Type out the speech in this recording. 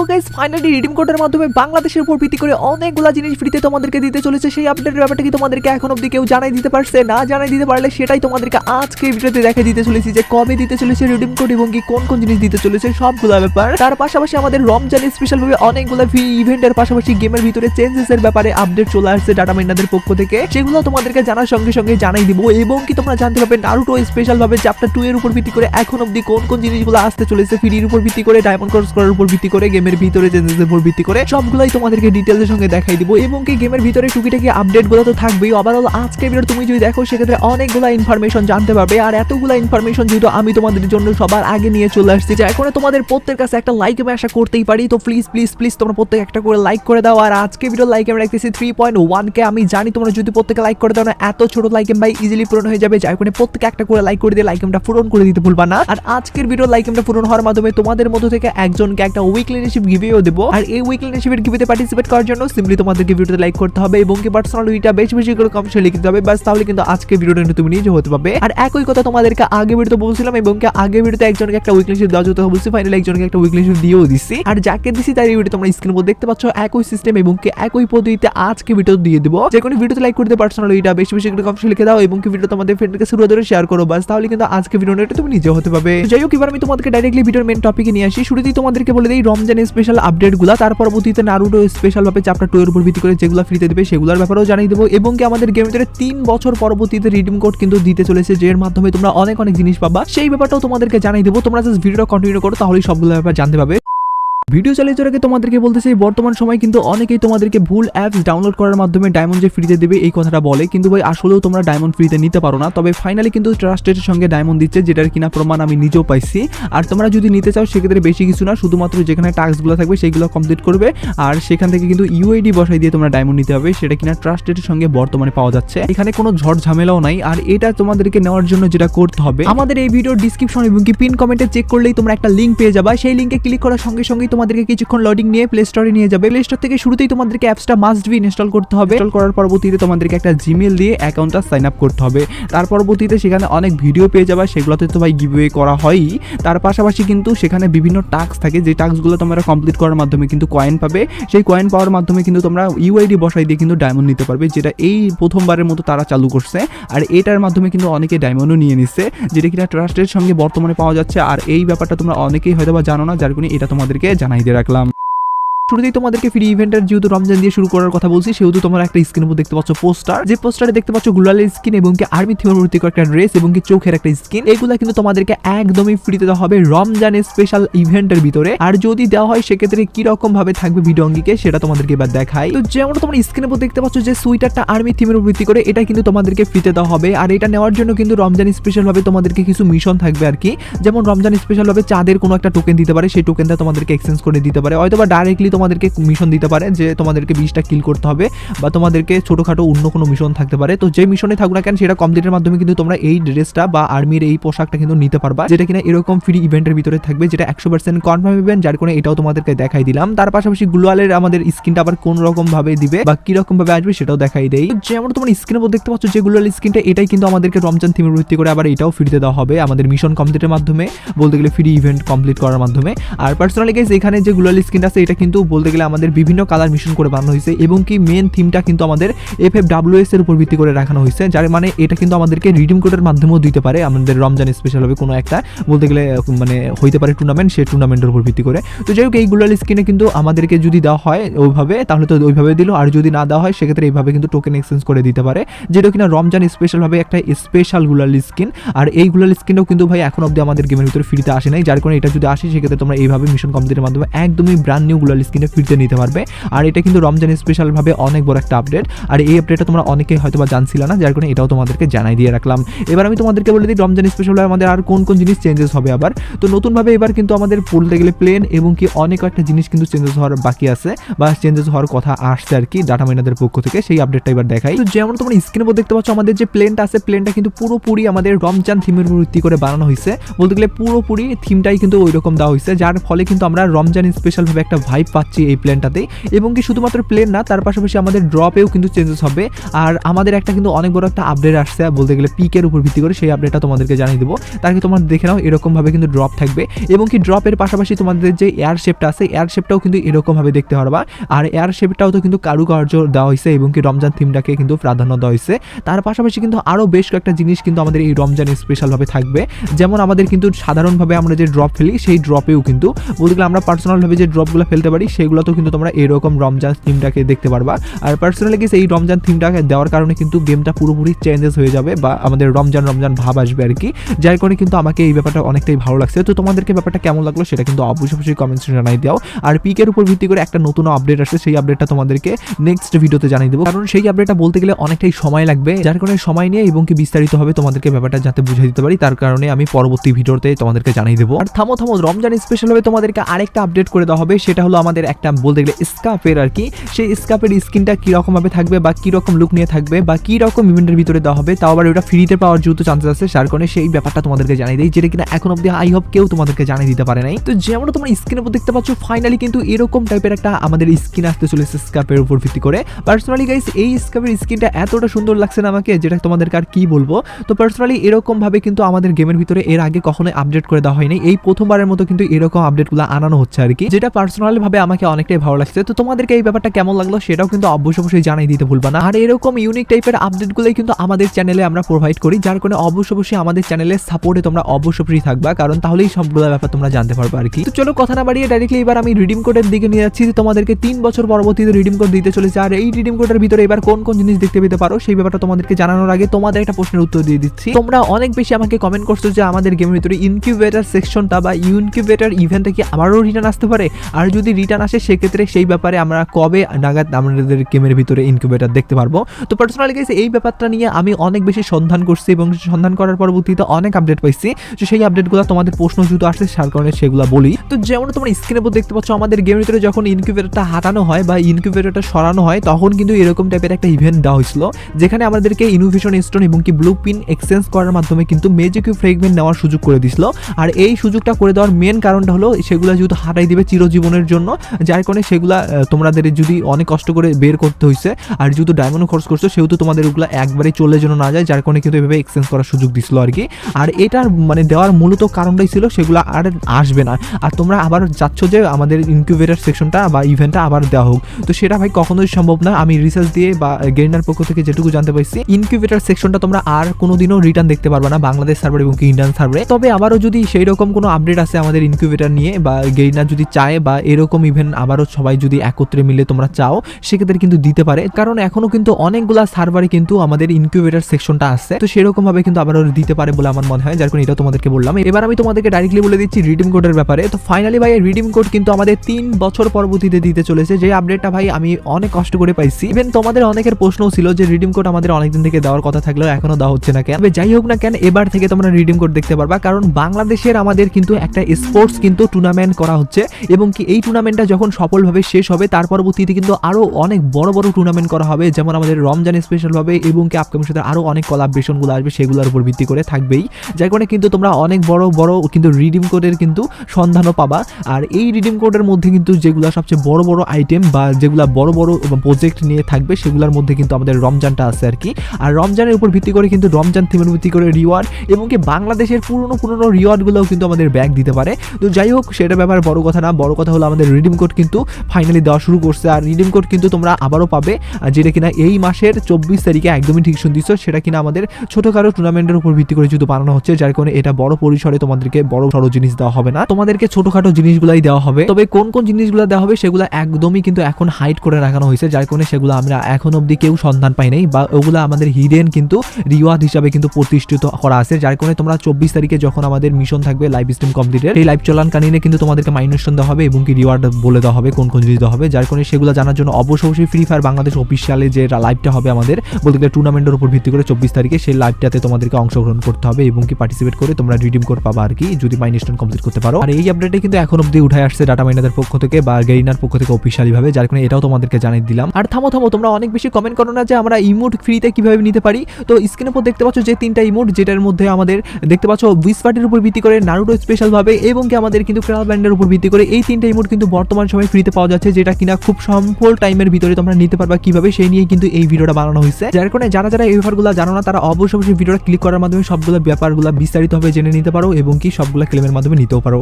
So finally redeem কোডের মাধ্যমে বাংলাদেশের উপর ভিত্তি করে অনেকগুলা জিনিস ফ্রিতে তোমাদেরকে দিতে চলেছে। সেই আপডেটের ব্যাপারটা কি তোমাদেরকে এখন অব্দি কেউ জানাই দিতে পারছে? না জানাই দিতে পারলে সেটাই তোমাদেরকে আজকে ভিডিওতে দিতে চলেছি যে কবে দিতে চলেছে রিডিম কোড এবং কি কোন কোন জিনিস দিতে চলেছে ব্যাপার। তার পাশাপাশি আমাদের রমজান ইভেন্টের পাশাপাশি গেমের ভিতরে চেঞ্জেস এর ব্যাপারে আপডেট চলে আসছে ডাটা পক্ষ থেকে। সেগুলো তোমাদেরকে জানার সঙ্গে সঙ্গে জানাই দিব। এবং কি তোমরা জানতে পারবে নারুটো স্পেশাল ভাবে চ্যাপ্টার টু এর উপর ভিত্তি করে এখন অব্দি কোন কোন জিনিসগুলো আসতে চলেছে ফ্রির উপর ভিত্তি করে ডায়মন্ড ক্রস করার উপর ভিত্তি করে গেমের ভিতরে চেঞ্জেসের উপর ভিত্তি করে সবগুলাই তোমাদেরকে ডিটেলসের সঙ্গে দেখাই দিব এবং কি গেমের ভিতরে টুকিটাকি আপডেটগুলো তো থাকবেই। ওভারঅল আজকে ভিডিও তুমি যদি দেখো, সেক্ষেত্রে অনেকগুলো ইনফরমেশন জানতে পারবে। আর এতগুলো ইনফরমেশন যেহেতু আমি তোমাদের জন্য সবার আগে নিয়ে চলে আসছি যে এখন তোমাদের প্রত্যেকের কাছে একটা লাইক আমি আশা করতেই পারি। তো প্লিজ প্লিজ প্লিজ তোমরা প্রত্যেক একটা করে লাইক করে দাও। আর আজকে ভিডিও লাইক আমি রাখতেছি থ্রি পয়েন্ট ওয়ান কে আমি জানি তোমরা যদি প্রত্যেকে লাইক করে দাও না, এত ছোট লাইক ভাই ইজিলি পূরণ হয়ে যাবে। যাই করে প্রত্যেকে একটা করে লাইক করে দিয়ে লাইক পূরণ করে দিতে ভুলবা না। আর আজকের ভিডিও লাইক পূরণ হওয়ার মাধ্যমে তোমাদের মধ্যে থেকে একজনকে একটা উইকলি দেবো। আর এই পার্টিসিপেট করার জন্য সিম্পলি তোমাদেরকে ভিডিওতে লাইক করতে হবে এবং কি পার্সোনাল উইটা বেশি বেশি করে লিখতে হবে। তাহলে কিন্তু আজকে ভিডিওটা নিয়ে তুমি নিজে হতে পারবে। আর একই কথা তোমাদেরকে আগে ভিডিওতে বলছিলাম এবং কি আগে ভিডিওতে একজনকে একটা উইকলি দেওয়া যেতে বলছি ফাইনালি একজনকে একটা উইকলি দিয়েও দিচ্ছি আর যাকে দিছি তার ভিডিও তোমরা দেখতে পাচ্ছ। একই সিস্টেম এবং কি একই পদ্ধতিতে আজকে ভিডিও দিয়ে দেবো। যে কোনো ভিডিওতে লাইক করতে পার্সোনাল উইটা বেশি বেশি করে কমেন্টে লিখে দাও এবং কি ভিডিও তোমাদের শুরু ধরে শেয়ার করো। বাস তাহলে কিন্তু আজকে ভিডিওটা তুমি নিজে হতে পারবে। যাই হোক, এবার আমি তোমাদেরকে ডাইরেক্টলি ভিডিওর মেন টপিকে নিয়ে আসি। শুরুতেই তোমাদেরকে বলে দিই রমজান স্পেশাল আপডেটগুলো তার পরবর্তীতে নারুটো স্পেশালভাবে চ্যাপ্টার টু এর উপর ভিত্তি করে যেগুলো ফ্রিতে দেবে সেগুলোর ব্যাপারেও জানিয়ে দেবো। এবং কি আমাদের গেমের ভিতরে তিন বছর পরবর্তীতে রিডিম কোড কিন্তু দিতে চলেছে যের মাধ্যমে তোমরা অনেক অনেক জিনিস পাবা। সেই ব্যাপারটাও তোমাদেরকে জানিয়ে দেবো। তোমরা জাস্ট ভিডিওটা কন্টিনিউ করো, তাহলেই সবগুলো ব্যাপার জানতে পারবে। ভিডিও চালিয়ে যাওয়ার আগে তোমাদেরকে বলতে চাই, বর্তমান সময় কিন্তু অনেকেই তোমাদেরকে ভুল অ্যাপস ডাউনলোড করার মাধ্যমে ডায়মন্ড যে ফ্রিতে দেবে, এই কথাটা বলে। কিন্তু ভাই, আসলেও তোমরা ডায়মন্ড ফ্রিতে নিতে পারো না। তবে ফাইনালি কিন্তু ট্রাস্টের সঙ্গে ডায়মন্ড দিচ্ছে, যেটার কিনা প্রমাণ আমি নিজেও পাইছি। আর তোমরা যদি নিতে চাও, সেক্ষেত্রে বেশি কিছু না, শুধুমাত্র যেখানে টাস্কগুলো থাকবে, সেইগুলো কমপ্লিট করবে। আর সেখান থেকে কিন্তু ইউআইডি বসাই দিয়ে তোমরা ডায়মন্ড নিতে হবে, সেটা কিনা ট্রাস্টের সঙ্গে বর্তমানে পাওয়া যাচ্ছে। এখানে কোনো ঝড় ঝামেলাও নাই, আর এটা তোমাদেরকে নেওয়ার জন্য যেটা করতে হবে, আমাদের এই ভিডিওর ডিসক্রিপশন এবং কি পিন কমেন্টে চেক করলেই তোমরা একটা লিঙ্ক পেয়ে যাবে। সেই লিঙ্কে ক্লিক করার সঙ্গে সঙ্গেই তোমাদেরকে কিছুক্ষণ লোডিং নিয়ে প্লে স্টোরে নিয়ে যাবে। প্লে স্টোর থেকে শুরুতেই তোমাদেরকে অ্যাপসটা মাস্ট বি ইনস্টল করতে হবে। ইনস্টল করার পরবর্তীতে তোমাদেরকে একটা জিমেল দিয়ে অ্যাকাউন্টটা সাইন আপ করতে হবে। তার পরবর্তীতে সেখানে অনেক ভিডিও পেয়ে যাবে, সেগুলোতে তো ভাই গিভওয়ে করা হয়ই। তার পাশাপাশি কিন্তু সেখানে বিভিন্ন টাস্ক থাকে, যে টাস্কগুলো তোমরা কমপ্লিট করার মাধ্যমে কিন্তু কয়েন পাবে। সেই কয়েন পাওয়ার মাধ্যমে কিন্তু তোমরা ইউআইডি বসাই দিয়ে কিন্তু ডায়মন্ড নিতে পারবে, যেটা এই প্রথমবারের মতো তারা চালু করছে। আর এটার মাধ্যমে কিন্তু অনেকে ডায়মন্ডও নিয়ে নিচ্ছে, যেটা কিনা ট্রাস্টের সঙ্গে বর্তমানে পাওয়া যাচ্ছে। আর এই ব্যাপারটা তোমরা অনেকেই হয়তো বা জানো না, যার কারণে এটা তোমাদেরকে জানাই দিয়ে রাখলাম। শুরুতেই তোমাদেরকে ফ্রি ইভেন্টের যেহেতু রমজান দিয়ে শুরু করার কথা বলছি, সেহেতু তোমরা একটা স্ক্রিনের উপর দেখতে পাচ্ছ পোস্টার যে পোস্টারে দেখতে পাচ্ছ গুলালের স্কিন এবং কি আর্মি থিমের ভর্তি একটা ড্রেস এবং কি চোখের একটা স্কিন এগুলা কিন্তু তোমাদেরকে একদমই ফ্রিতে দেওয়া হবে রমজান স্পেশাল ইভেন্টের ভিতরে। আর যদি দেওয়া হয়, সেক্ষেত্রে কি রকম ভাবে থাকবে ভিডিও অঙ্গিকে সেটা তোমাদেরকে এবার দেখাই। তো যেমন তোমরা স্ক্রিনের উপর দেখতে পাচ্ছ যে সুইটারটা আর্মি থিমের ভিত্তি করে, এটা কিন্তু তোমাদেরকে ফ্রিতে দেওয়া হবে। আর এটা নেওয়ার জন্য কিন্তু রমজান স্পেশাল ভাবে তোমাদেরকে কিছু মিশন থাকবে আর কি। যেমন রমজান স্পেশাল ভাবে চাঁদের কোনো একটা টোকেন দিতে পারে, সেই টোকেনটা তোমাদেরকে এক্সচেঞ্জ করে দিতে পারে। হয়তো বা ডাইরেক্টলি তোমাদেরকে মিশন দিতে পারে যে তোমাদেরকে বিশটা কিল করতে হবে বা তোমাদেরকে ছোটোখাটো অন্য কোনো মিশন থাকতে পারে। তো যে মিশনে থাকুক না কেন, সেটা কমপ্লিটের মাধ্যমে কিন্তু তোমরা এই ড্রেসটা বা আর্মির এই পোশাকটা কিন্তু নিতে পারবা, যেটা কিনা এরকম ফ্রি ইভেন্টের ভিতরে থাকবে, যেটা একশো পার্সেন্ট কনফার্ম ইভেন্ট যার কোনো এটাও তোমাদেরকে দেখাই দিলাম। তার পাশাপাশি গ্লোয়ালের আমাদের স্কিনটা আবার কোন রকম ভাবে দিবে বা কি রকম ভাবে আসবে সেটাও দেখাই তো যেমন তোমার স্ক্রিনের উপর দেখতে পাচ্ছ যে গ্লোয়াল স্কিনটা এটাই কিন্তু আমাদেরকে রমজান থিমের ভিত্তি করে আবার এটাও ফ্রিতে দেওয়া হবে আমাদের মিশন কমপ্লিটের মাধ্যমে, বলতে গেলে ফ্রি ইভেন্ট কমপ্লিট করার মাধ্যমে। আর পার্সোনালি গাইজ এখানে যে গ্লোয়াল স্কিনটা আছে, এটা কিন্তু বলতে গেলে আমাদের বিভিন্ন কালার মিশন করে বানানো হয়েছে এবং কি মেন থিমটা কিন্তু আমাদের এফ এফ এর উপর ভিত্তি করে রাখানো হয়েছে, যার মানে এটা কিন্তু আমাদেরকে রিডিম কোডের মাধ্যমেও দিতে পারে। আমাদের রমজান স্পেশাল হবে কোনো একটা, বলতে গেলে মানে হইতে পারে টুর্নামেন্ট সেই টুর্নামেন্টের উপর ভিত্তি করে। তো যাই হোক, এই গ্লোয়াল স্কিনে কিন্তু আমাদেরকে যদি দেওয়া হয় ওইভাবে, তাহলে তো ওইভাবে দিল। আর যদি না দেওয়া হয়, সেক্ষেত্রে এইভাবে কিন্তু টোকেন এক্সচেঞ্জ করে দিতে পারে, যেটা কিনা রমজান স্পেশাল ভাবে একটা স্পেশাল গুলাল স্কিন আর এই গুলাল স্কিনটাও কিন্তু ভাই এখন অব্দি আমাদের গেমের ভিতরে ফ্রিতে আসে নাই। যার কারণে এটা যদি আসে, সেক্ষেত্রে তোমরা এইভাবে মিশন কমপ্লিটের মাধ্যমে একদমই ব্র্যান্ড নিউ গুলাল স্কিনে ফ্রিতে নিতে পারবে। আর এটা কিন্তু রমজান স্পেশাল ভাবে অনেক বড় একটা আপডেট আর এই আপডেটটা তোমরা অনেকেই হয়তো বা জানছিল না, যার কারণে এটাও তোমাদেরকে জানাই দিয়ে রাখলাম। এবার আমি তোমাদেরকে বলে দিই, রমজান স্পেশাল আমাদের আর কোন কোন জিনিস চেঞ্জেস হবে আবার? তো নতুনভাবে এবার কিন্তু আমাদের বলতে গেলে প্লেন এবং কি অনেক একটা জিনিস কিন্তু চেঞ্জেস হওয়ার বাকি আছে বা চেঞ্জেস হওয়ার কথা আসছে আর কি ডাটা মাইনাদের পক্ষ থেকে, সেই আপডেটটা এবার দেখাই। তো যেমন তোমরা স্ক্রিনের উপর দেখতে পাচ্ছ, আমাদের যে প্লেনটা আছে প্লেনটা কিন্তু পুরোপুরি আমাদের রমজান থিমের ভিত্তি করে বানানো হয়েছে। বলতে গেলে পুরোপুরি থিমটাই কিন্তু ওই রকম দেওয়া হয়েছে, যার ফলে কিন্তু আমরা রমজান স্পেশাল ভাবে একটা ভাইব পাচ্ছি যাচ্ছি এই প্লেনটাতে এবং কি শুধুমাত্র প্লেন না, তার পাশাপাশি আমাদের ড্রপেও কিন্তু চেঞ্জেস হবে। আর আমাদের একটা কিন্তু অনেক বড় একটা আপডেট আসছে বলতে গেলে পিকের উপর ভিত্তি করে সেই আপডেটটা তোমাদেরকে জানিয়ে দেবো। তার কি তোমার দেখে নাও, এরকমভাবে কিন্তু ড্রপ থাকবে। এবং কি ড্রপের পাশাপাশি তোমাদের যে এয়ার শেপটা আছে এয়ার শেপটাও কিন্তু এরকমভাবে দেখতে পারবা আর এয়ার শেপটাও তো কিন্তু কারুকার্য দেওয়া হয়েছে, এবং কি রমজান থিমটাকে কিন্তু প্রাধান্য দেওয়া হয়েছে। তার পাশাপাশি কিন্তু আরও বেশ কয়েকটা জিনিস কিন্তু আমাদের এই রমজানে স্পেশালভাবে থাকবে। যেমন আমাদের কিন্তু সাধারণভাবে আমরা যে ড্রপ ফেলি, সেই ড্রপেও কিন্তু বলতে গেলে আমরা পার্সোনালভাবে যে ড্রপগুলো ফেলতে পারি সেগুলোতেও কিন্তু তোমরা এরকম রমজান থিমটাকে দেখতে পারবা। আর পার্সোনালি গেছে এই রমজান থিমটাকে দেওয়ার কারণে কিন্তু গেমটা পুরোপুরি চেঞ্জেস হয়ে যাবে বা আমাদের রমজান রমজান ভাব আসবে আর কি যার কারণে কিন্তু আমাকে এই ব্যাপারটা অনেকটাই ভালো লাগছে। তো তোমাদেরকে ব্যাপারটা কেমন লাগল সেটা কিন্তু অবশ্যই অবশ্যই কমেন্টস জানাই দাও। আর পিকের উপর ভিত্তি করে একটা নতুন আপডেট আসছে সেই আপডেটটা তোমাদেরকে নেক্সট ভিডিওতে জানিয়ে দেবো। কারণ সেই আপডেটটা বলতে গেলে অনেকটাই সময় লাগবে। যার কারণে সময় নিয়ে এবং কি বিস্তারিত হবে তোমাদেরকে ব্যাপারটা যাতে বুঝিয়ে দিতে পারি, তার কারণে আমি পরবর্তী ভিডিওতে তোমাদেরকে জানিয়ে দেবো। আর থামো থামো, রমজান স্পেশাল হবে তোমাদেরকে আরেকটা আপডেট করে দেওয়া হবে। সেটা হলো আমাদের একটা বলতে গেলে স্কাপের আর কি, সেই স্কাপের স্কিনটা কীরকম ভাবে থাকবে বা কীরকম লুক নিয়ে থাকবে বা কী রকম ইভেন্টের ভিতরে দেওয়া হবে, তাও আবার ওটা ফ্রিতে পাওয়ার যেহেতু চান্সেস আছে, যার কারণে সেই ব্যাপারটা তোমাদেরকে জানিয়ে দিই, যেটা কিনা এখন অব্দি আই হোপ কেউ তোমাদেরকে জানিয়ে দিতে পারে নাই। তো যেমন তোমরা স্ক্রিনের উপর দেখতে পাচ্ছ ফাইনালি কিন্তু এরকম টাইপের একটা আমাদের স্কিন আসতে চলেছে স্কাপের উপর ভিত্তি করে। পার্সোনালি গাইস এই স্কাপের স্কিনটা এতটা সুন্দর লাগছে না আমাকে, যেটা তোমাদেরকে আর কি বলব। তো পার্সোনালি এরকম ভাবে কিন্তু আমাদের গেমের ভিতরে এর আগে কখনোই আপডেট করে দেওয়া হয়নি। এই প্রথমবারের মতো কিন্তু এরকম আপডেটগুলো আনানো হচ্ছে আর কি, যেটা পার্সোনালি ভাবে আমাকে অনেকটাই ভালো লাগছে। তো তোমাদেরকে এই ব্যাপারটা কেমন লাগল সেটাও কিন্তু অবশ্যই অবশ্যই জানাই দিতে ভুলবা না। আর এরকম ইউনিক টাইপের আপডেটগুলোই কিন্তু আমাদের চ্যানেলে আমরা প্রোভাইড করি, যার কারণে অবশ্যই অবশ্যই আমাদের চ্যানেলের সাপোর্টে তোমরা অবশ্যই ফ্রি থাকবা, কারণ তাহলেই সবগুলো ব্যাপার তোমরা জানতে পারবে আর কি। তো চলো কথা না বাড়িয়ে ডাইরেক্টলি এবার আমি রিডিম কোডের দিকে নিয়ে যাচ্ছি। তোমাদেরকে তিন বছর পরবর্তীতে রিডিম কোড দিতে চলেছে। আর এই রিডিম কোডের ভিতরে এবার কোন কোন জিনিস দেখতে পেতে পারো সেই ব্যাপারটা তোমাদেরকে জানানোর আগে তোমাদের একটা প্রশ্নের উত্তর দিয়ে দিচ্ছি। তোমরা অনেক বেশি আমাকে কমেন্ট করছ যে আমাদের গেমের ভিতরে ইনকিউবেটার সেকশনটা বা ইনকিউবেটার ইভেন্টটা কি আবারও রিটার্ন আসতে পারে? আর যদি রিটার্ন আসে, সেক্ষেত্রে সেই ব্যাপারে আমরা কবে নাগাদ আমাদের গেমের ভিতরে ইনকিউবেটার দেখতে পারব? তো পার্সোনালি গেছে এই ব্যাপারটা নিয়ে আমি অনেক বেশি সন্ধান করছি এবং সন্ধান করার পরবর্তীতে অনেক আপডেট পাইছি। তো সেই আপডেটগুলো তোমাদের প্রশ্ন যেহেতু আসছে তার কারণে সেগুলো বলি। তো যেমন তোমরা স্ক্রিনের উপর দেখতে পাচ্ছ, আমাদের গেমের ভিতরে যখন ইনকিউবেটরটা হাঁটানো হয় বা ইনকিউবেটরটা সরানো হয়, তখন কিন্তু এরকম টাইপের একটা ইভেন্ট দেওয়া হয়েছিল, যেখানে আমাদেরকে ইনোভেশন স্টোন এবং কি ব্লু পিন এক্সচেঞ্জ করার মাধ্যমে কিন্তু মেজিক ফ্রেগমেন্ট নেওয়ার সুযোগ করে দিছিল আর এই সুযোগটা করে দেওয়ার মেন কারণটা হলো, সেগুলো যেহেতু হাঁটাই দিবে চিরজীবনের জন্য যার কারণে সেগুলা তোমাদের যদি অনেক কষ্ট করে বের করতে হয়েছে আর যেহেতু ডায়মন্ড খরচ করছ, সেহেতু তোমাদের ওগুলো একবারে চলে যেন না যায়, যার কারণে কিন্তু এভাবে এক্সচেঞ্জ করার সুযোগ দিছিল আর কি। আর এটার মানে দেওয়ার মূলত কারণটাই ছিল সেগুলো আর আসবে না। আর তোমরা আবার চাচ্ছ যে আমাদের ইনকিউবেটার সেকশনটা বা ইভেন্টটা আবার দেওয়া হোক। তো সেটা ভাই কখনোই সম্ভব না। আমি রিসার্চ দিয়ে বা গেরিনার পক্ষ থেকে যেটুকু জানতে পারছি ইনকিউবেটার সেকশনটা তোমরা আর কোনোদিনও রিটার্ন দেখতে পারবে না, বাংলাদেশ সার্ভার এবং ইন্ডিয়ান সার্ভারে তবে আবারও যদি সেই রকম কোনো আপডেট আছে আমাদের ইনকিউবেটার নিয়ে বা গেরিনার যদি চায় বা এরকম ইভেন্ট আবারও সবাই যদি একত্রে মিলে তোমরা চাও, সেক্ষেত্রে কিন্তু দিতে পারে। কারণ এখনও কিন্তু অনেকগুলা সার্ভারে কিন্তু আমাদের ইনকিউবেটার সেকশনটা আছে। তো সেরকম ভাবে কিন্তু আবারও দিতে পারে বলে আমার মনে হয়। যার কারণে এটা তোমাদেরকে বললাম। এবার আমি তোমাদেরকে ডাইরেক্টলি বলে দিচ্ছি রিডিম কোডের ব্যাপারে। তো ফাইনালি ভাই রিডিম কোড কিন্তু আমাদের তিন বছর পরবর্তীতে দিতে চলেছে। যে আপডেটটা ভাই আমি অনেক কষ্ট করে পাইছি। ইভেন তোমাদের অনেকের প্রশ্নও ছিল যে রিডিম কোড আমাদের অনেকদিন থেকে দেওয়ার কথা থাকলেও এখনও দেওয়া হচ্ছে না কেন? যাই হোক না কেন, এবার থেকে তোমরা রিডিম কোড দেখতে পারবা। কারণ বাংলাদেশের আমাদের কিন্তু একটা স্পোর্টস কিন্তু টুর্নামেন্ট করা হচ্ছে। এবং কি এই টুর্নামেন্টটা যখন সফলভাবে শেষ হবে, তার পরবর্তীতে কিন্তু আরও অনেক বড় বড় টুর্নামেন্ট করা হবে। যেমন আমাদের রমজান স্পেশাল ভাবে এবং কি আপকামিং সাথে আরও অনেক কোলাবরেশনগুলো আসবে, সেগুলোর উপর ভিত্তি করে থাকবেই। যার কারণে কিন্তু তোমরা অনেক বড় বড় কিন্তু রিডিম কোডের কিন্তু সন্ধানও পাবা। আর এই রিডিম কোডের মধ্যে কিন্তু যেগুলো সবচেয়ে বড় বড় আইটেম বা যেগুলো বড় বড় প্রজেক্ট নিয়ে থাকবে, সেগুলোর মধ্যে কিন্তু আমাদের রমজানটা আছে আর কি। আর রমজানের উপর ভিত্তি করে কিন্তু রমজান থিমের ভিত্তি করে রিওয়ার্ড এবং কি বাংলাদেশের পুরনো পুরনো রিওয়ার্ডগুলোও কিন্তু আমাদের ব্যাগ দিতে পারে। তো যাই হোক, সেটা ব্যাপার বড় কথা না, বড় কথা হলো আমাদের রিডিম কোড কিন্তু ফাইনালি দেওয়া শুরু করছে। আর রিডিম কোড কিন্তু তোমরা আবারও পাবে যেটা কিনা এই মাসের চব্বিশ তারিখে একদমই ঠিক শুনতেছ, সেটা কিনা আমাদের ছোটখাটো টুর্নামেন্টের উপর ভিত্তি করে যেহেতু বানানো হচ্ছে, যার কারণে এটা বড় পরিসরে তোমাদেরকে বড় সড়ো জিনিস দেওয়া হবে না। তোমাদেরকে ছোটখাটো জিনিসগুলাই দেওয়া হবে। তবে কোন কোন জিনিসগুলো দেওয়া হবে সেগুলো একদমই কিন্তু এখন হাইড করে রাখানো হয়েছে, যার কারণে সেগুলো আমরা এখন অবধি কেউ সন্ধান পাই নাই, বা ওগুলো আমাদের হিডেন কিন্তু রিওয়ার্ড হিসাবে কিন্তু প্রতিষ্ঠিত করা আছে, যার কারণে তোমরা চব্বিশ তারিখে যখন আমাদের মিশন থাকবে লাইভ স্ট্রিম কমপ্লিটের এই লাইভ চলানকালীনে কিন্তু তোমাদেরকে মাইনেশন দেওয়া হবে এবং কি রিওয়ার্ড বলে দেওয়া হবে, কোন কোন জিনিস দেওয়া হবে। যার কারণে সেগুলো জানার জন্য অবশ্য অবশ্যই ফ্রি ফায়ার বাংলাদেশ অফিসিয়ালে যে লাইভটা হবে আমাদের, বলতে গেলে টুর্নামেন্টের উপর ভিত্তি করে চব্বিশ তারিখে সেই লাইভটাতে তোমাদেরকে অংশগ্রহণ করতে হবে এবং কি পার্টিসিপেট করে তোমরা রিডিম কোড পাবা আর কি, যদি মাইনেশন কমপ্লিট করতে পারো। আর এই আপডেটে কিন্তু এখন অব্দি উঠে আসছে ডাটা মাইনাদের পক্ষ থেকে বা গেরিনার পক্ষ থেকে অফিসিয়ালি ভাবে, যার কারণে এটাও তোমাদেরকে জানিয়ে দিলাম। আর থামো থামো, তোমরা অনেক বেশি কমেন্ট করো না যে আমরা ইমোট ফ্রিতে কীভাবে নিতে পারি। তো স্ক্রিনের উপর দেখতে পাচ্ছ যে তিনটা ইমোট যেটার মধ্যে আমাদের দেখতে পাচ্ছ উইস পার্টির উপর ভিত্তি করে নারুটো স্পেশাল ভাবে এবং কি আমাদের কিন্তু ক্রাল ব্যান্ডের উপর ভিত্তি করে এই তিনটা ইমোট কিন্তু বর্তমানে বর্তমান সময় ফ্রিতে পাওয়া যাচ্ছে, যেটা কিনা খুব সম্পল টাইমের ভিতরে তোমরা নিতে পারবা কীভাবে, সেই নিয়ে কিন্তু এই ভিডিওটা বানানো হয়েছে। যার কারণে যারা যারা এই ব্যাপারগুলো জানো না, তারা অবশ্যই অবশ্যই ভিডিওটা ক্লিক করার মাধ্যমে সবগুলো ব্যাপারগুলো বিস্তারিতভাবে জেনে নিতে পারো এবং কি সবগুলো ক্লেমের মাধ্যমে নিতেও পারো।